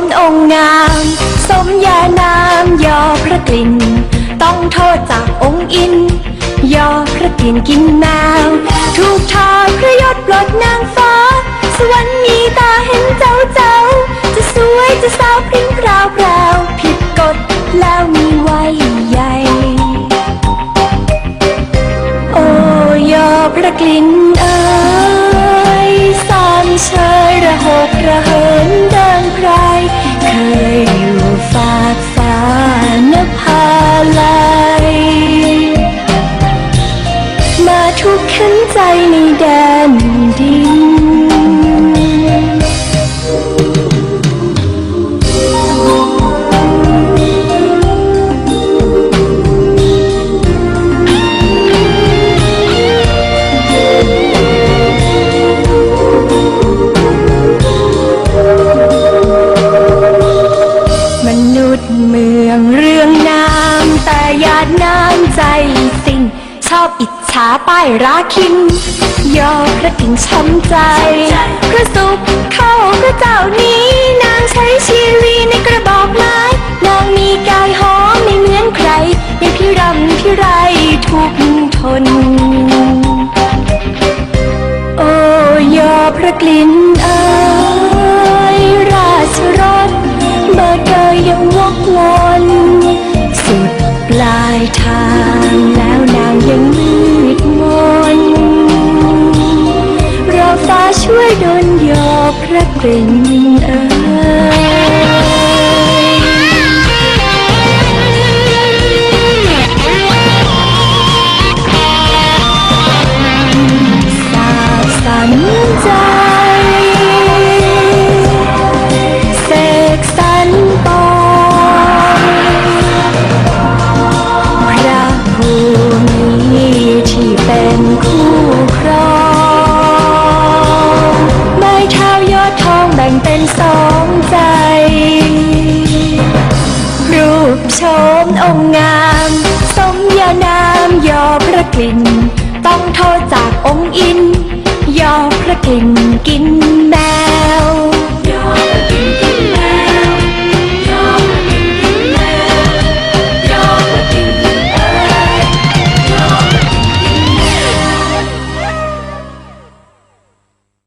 มองงาม สมยานามยอพระกลิ่น ต้องโทษจากองค์อิน ยอพระกลิ่นกินนาวถูกทอดพระยศปลดนางฟ้า สวรรค์มีตาเห็นเจ้าเจ้า จะสวยจะสาวพริ้งพราวล่าผิดกฎแล้วมีไว้ใหญ่ โอ้ยอพระกลิ่น น้ำใจสิ่งชอบอิจฉาป้ายราคินยอพระกิ่งช้ำใจ พระสุขเข้าพระเจ้านี้ นางใช้ชีวีในกระบอกไม้ นางมีกายหอมไม่เหมือนใคร ในพิรำพิไรทุกทน โอ้ยอพระกลิ่น ระกลิ่นเอ่ยสาบสันใจ แบ่งเป็นสองใจ รูปโฉมองงาม สมยานามยอพระกลิ่น ต้องโทษจากองค์อิน